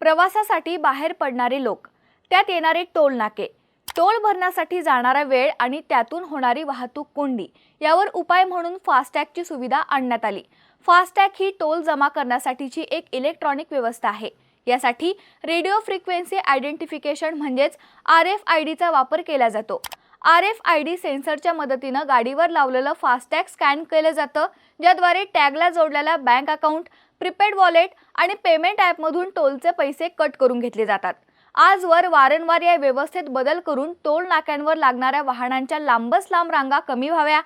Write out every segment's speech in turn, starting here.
प्रवासासाठी बाहेर पडणारे लोक. त्यात येणारे टोल नाके टोल भरण्यासाठी जाणारा वेळ आणि त्यातून होणारी वाहतूक कोंडी यावर उपाय म्हणून फास्टॅगची सुविधा आणण्यात आली. फास्टॅग ही टोल जमा करण्यासाठीची एक इलेक्ट्रॉनिक व्यवस्था आहे. यासाठी रेडिओ फ्रिक्वेन्सी आयडेंटिफिकेशन म्हणजेच आर एफ आय डीचा वापर केला जातो. आर एफ आय डी सेन्सरच्या मदतीनं गाडीवर लावलेलं फास्टॅग स्कॅन केलं जातं ज्याद्वारे टॅगला जोडलेल्या बँक अकाउंट प्रीपेड वॉलेट आणि पेमेंट ॲपमधून टोलचे पैसे कट करून घेतले जातात. आजवर वारंवार या व्यवस्थेत बदल करून टोल नाक्यांवर लागणाऱ्या वाहनांच्या लांबच लांब रांगा कमी व्हाव्या.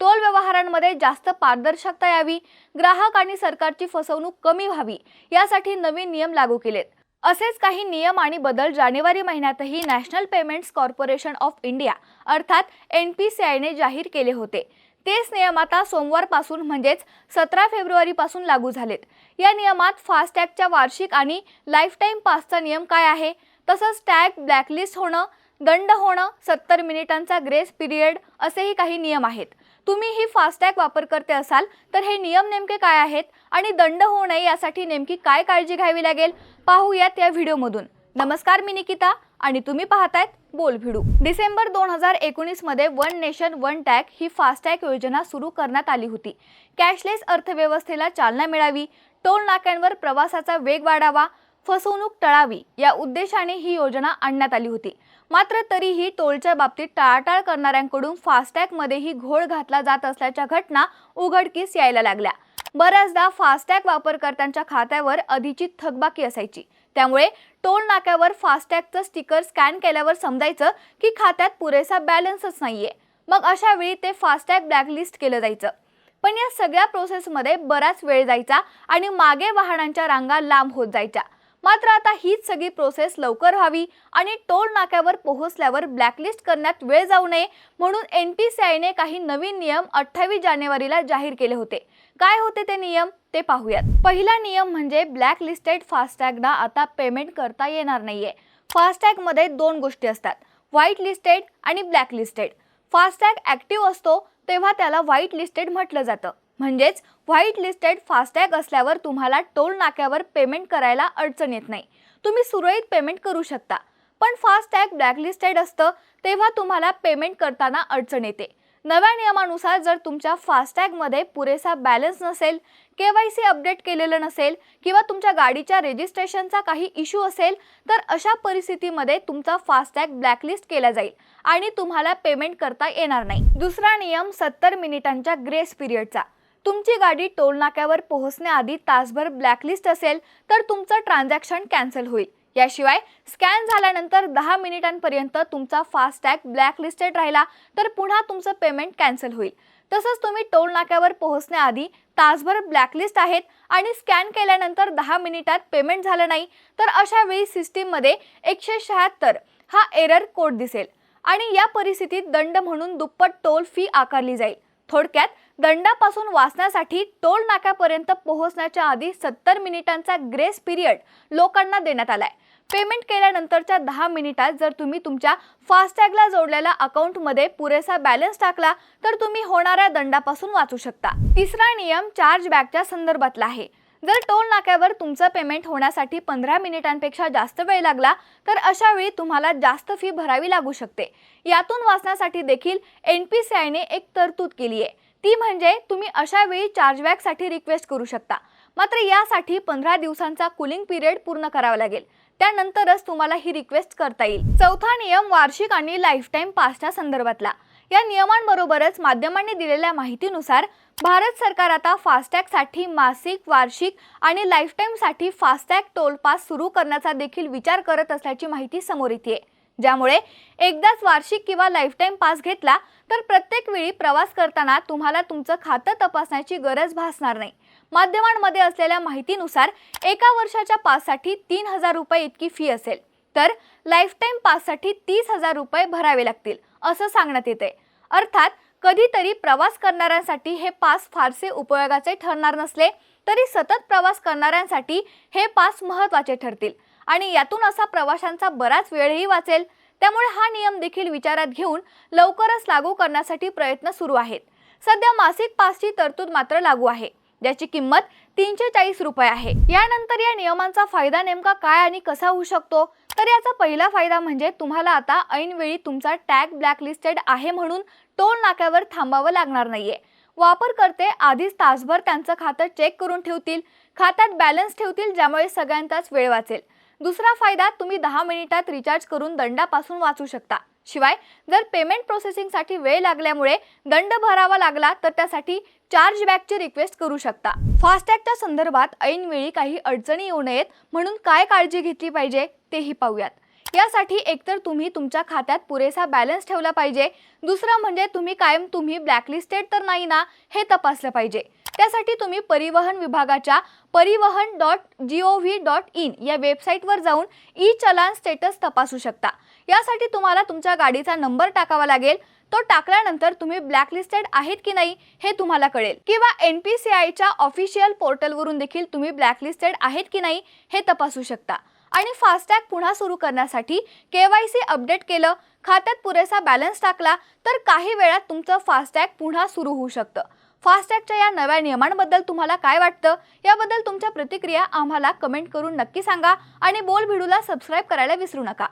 टोल व्यवहारांमध्ये जास्त पारदर्शकता यावी. ग्राहक आणि सरकारची फसवणूक कमी व्हावी. यासाठी नवीन नियम लागू केलेत. असेच काही नियम आणि बदल जानेवारी महिन्यातही national payments corporation of India अर्थात एन पी सी आयने जाहीर केले होते. तेच नियम आता सोमवारपासून म्हणजेच सतरा फेब्रुवारीपासून लागू झालेत. या नियमात फास्टॅगच्या वार्षिक आणि लाईफटाईम पासचा नियम काय आहे? तसंच टॅग ब्लॅकलिस्ट होणं दंड होणं सत्तर मिनिटांचा ग्रेस पिरियड असेही काही नियम आहेत. तुम्ही ही फास्टॅग वापरकर्ते असाल तर हे नियम नेमके काय आहेत आणि दंड होऊ नये यासाठी नेमकी काय काळजी घ्यावी लागेल? पाहूयात या व्हिडिओमधून. नमस्कार मी निकिता आणि तुम्ही पाहतायत बोल भिडू डिसेंबर दोन हजार एकोणीसमध्ये वन नेशन वन टॅग ही फास्टॅग योजना सुरू करण्यात आली होती. कॅशलेस अर्थव्यवस्थेला चालना मिळावी टोल नाक्यांवर प्रवासाचा वेग वाढावा फसवणूक टळावी या उद्देशाने ही योजना आणण्यात आली होती. मात्र तरीही टोलच्या बाबतीत टाळाटाळ करणाऱ्यांकडून फास्टॅगमध्येही घोळ घातला जात असल्याच्या घटना उघडकीस यायला लागल्या. बऱ्याचदा फास्टॅग वापरकर्त्यांच्या खात्यावर आधीची थकबाकी असायची. त्यामुळे टोल नाक्यावर फास्टॅगचं स्टिकर स्कॅन केल्यावर समजायचं की खात्यात पुरेसा बॅलन्सच नाहीये. मग अशा वेळी ते फास्टॅग ब्लॅकलिस्ट केलं जायचं. पण या सगळ्या प्रोसेसमध्ये बराच वेळ जायचा आणि मागे वाहनांच्या रांगा लांब होत जायच्या. मात्र आता हीच सगळी प्रोसेस लवकर व्हावी आणि टोल नाक्यावर पोहोचल्यावर ब्लॅकलिस्ट करण्यात वेळ जाऊ नये म्हणून एन पी सी आयने काही नवीन नियम अठ्ठावीस जानेवारीला जाहीर केले होते. काय होते ते नियम? ते पाहूयात. पहिला नियम म्हणजे ब्लॅक लिस्टेड फास्टॅगना आता पेमेंट करता येणार नाहीये. फास्टॅगमध्ये दोन गोष्टी असतात. व्हाईट लिस्टेड आणि ब्लॅक लिस्टेड फास्टॅग ॲक्टिव्ह असतो तेव्हा त्याला व्हाईट लिस्टेड म्हटलं जातं. म्हणजेच व्हाईट लिस्टेड फास्टॅग असल्यावर तुम्हाला टोल नाक्यावर पेमेंट करायला अडचण येत नाही. तुम्ही सुरळीत पेमेंट करू शकता. पण फास्टॅग ब्लॅकलिस्टेड असतं तेव्हा तुम्हाला पेमेंट करताना अडचण येते. नव्या नियमानुसार जर तुमच्या फास्टॅगमध्ये पुरेसा बॅलन्स नसेल के वाय सी अपडेट केलेलं नसेल किंवा तुमच्या गाडीच्या रेजिस्ट्रेशनचा काही इश्यू असेल तर अशा परिस्थितीमध्ये तुमचा फास्टॅग ब्लॅकलिस्ट केला जाईल आणि तुम्हाला पेमेंट करता येणार नाही. दुसरा नियम सत्तर मिनिटांच्या ग्रेस पिरियडचा तुमची गाडी टोल नाक्यावर पोहोचण्याआधी तासभर ब्लॅकलिस्ट असेल तर तुमचं ट्रान्झॅक्शन कॅन्सल होईल. याशिवाय स्कॅन झाल्यानंतर दहा मिनिटांपर्यंत तुमचा फास्टॅग ब्लॅकलिस्टेड राहिला तर पुन्हा तुमचं पेमेंट कॅन्सल होईल. तसंच तुम्ही टोल नाक्यावर पोहोचण्याआधी तासभर ब्लॅकलिस्ट आहेत आणि स्कॅन केल्यानंतर दहा मिनिटात पेमेंट झालं नाही तर अशा वेळी सिस्टीममध्ये एकशे शहात्तर हा एरर कोड दिसेल. आणि या परिस्थितीत दंड म्हणून दुप्पट टोल फी आकारली जाईल. थोडक्यात दंडापासून वाचण्यासाठी टोल नाक्यापर्यंत पोहोचण्याच्या आधी सत्तर मिनिटांचा ग्रेस पिरियड लोकांना देण्यात आलाय. पेमेंट केल्यानंतरच्या दहा मिनिटात जर तुम्ही तुमच्या फास्टॅगला जोडलेल्या अकाउंटमध्ये पुरेसा बॅलन्स टाकला तर तुम्ही होणाऱ्या दंडापासून वाचू शकता. तिसरा नियम चार्ज बॅकच्या संदर्भातला आहे. जर टोल नाक्यावर तुमचं पेमेंट होण्यासाठी पंधरा मिनिटांपेक्षा जास्त वेळ लागला तर अशा वेळी तुम्हाला जास्त फी भरावी लागू शकते. यातून वाचण्यासाठी देखील एन पी सी आयने एक तरतूद केली आहे ती म्हणजे तुम्ही अशा वेळी चार्जबॅकसाठी रिक्वेस्ट करू शकता. मात्र यासाठी पंधरा दिवसांचा कुलिंग पिरियड पूर्ण करावा लागेल. त्यानंतरच तुम्हाला ही रिक्वेस्ट करता येईल. चौथा नियम वार्षिक आणि लाईफटाईम पासच्या संदर्भातला. या नियमांबरोबरच माध्यमांनी दिलेल्या माहितीनुसार भारत सरकार आता फास्टॅगसाठी मासिक वार्षिक आणि लाईफटाईमसाठी फास्टॅग टोल पास सुरू करण्याचा देखील विचार करत असल्याची माहिती समोर येते ज्यामुळे एकदाच वार्षिक किंवा लाईफटाईम पास घेतला तर प्रत्येक वेळी प्रवास करताना तुम्हाला तुमचं खातं तपासण्याची गरज भासणार नाही. माध्यमांमध्ये असलेल्या माहितीनुसार एका वर्षाच्या पाससाठी तीन हजार रुपये इतकी फी असेल. तर लाईफटाईम पाससाठी तीस हजार रुपये भरावे लागतील असं सांगण्यात येते अर्थात कधीतरी प्रवास करणाऱ्यांसाठी हे पास फारसे उपयोगाचे ठरणार नसले तरी सतत प्रवास करणाऱ्यांसाठी हे पास महत्त्वाचे ठरतील. आणि यातून असा प्रवाशांचा बराच वेळही वाचेल. त्यामुळे हा नियम देखील विचारात घेऊन लवकरच लागू करण्यासाठी प्रयत्न सुरू आहेत. सध्या मासिक पासची तरतूद मात्र लागू आहे. ज्याची किंमत तीनशे चाळीस रुपये आहे. यानंतर या नियमांचा फायदा नेमका काय आणि कसा होऊ शकतो? तर याचा पहिला फायदा म्हणजे तुम्हाला आता ऐनवेळी तुमचा टॅग ब्लॅकलिस्टेड आहे म्हणून टोल नाक्यावर थांबावं लागणार नाहीये. वापरकर्ते आधीच तासभर त्यांचं खातं चेक करून ठेवतील. खात्यात बॅलन्स ठेवतील ज्यामुळे सगळ्यांचाच वेळ वाचेल. दुसरा फायदा तुम्ही दहा मिनिटात रिचार्ज करून दंडापासून वाचू शकता. शिवाय जर पेमेंट प्रोसेसिंगसाठी वेळ लागल्यामुळे दंड भरावा लागला तर त्यासाठी चार्ज बॅकची रिक्वेस्ट करू शकता. फास्टॅगच्या संदर्भात ऐनवेळी काही अडचणी येऊ नयेत म्हणून काय काळजी घेतली पाहिजे तेही पाहूयात. यासाठी एकतर तुम्ही तुमच्या खात्यात पुरेसा बॅलन्स ठेवला पाहिजे. दुसरं म्हणजे तुम्ही कायम तुम्ही ब्लॅकलिस्टेड तर नाही ना हे तपासलं पाहिजे. त्यासाठी तुम्ही परिवहन विभागाच्या परिवहन dot G O V dot in या वेबसाईटवर जाऊन ई चलान स्टेटस तपासू शकता. यासाठी तुम्हाला तुमच्या गाडीचा नंबर टाकावा लागेल. तो टाकल्यानंतर तुम्ही ब्लॅकलिस्टेड आहेत की नाही हे तुम्हाला कळेल. किंवा एन पी सी आयच्या ऑफिशियल पोर्टलवरून देखील तुम्ही ब्लॅकलिस्टेड आहेत की नाही हे तपासू शकता. आणि फास्टॅग पुन्हा सुरू करण्यासाठी के वाय सी अपडेट केलं खात्यात पुरेसा बॅलन्स टाकला तर काही वेळात तुमचं फास्टॅग पुन्हा सुरू होऊ शकतं. फास्टॅगच्या या नव्या नियमांबद्दल तुम्हाला काय वाटतं? याबद्दल तुमच्या प्रतिक्रिया आम्हाला कमेंट करून नक्की सांगा आणि बोल भिडूला सबस्क्राईब करायला विसरू नका.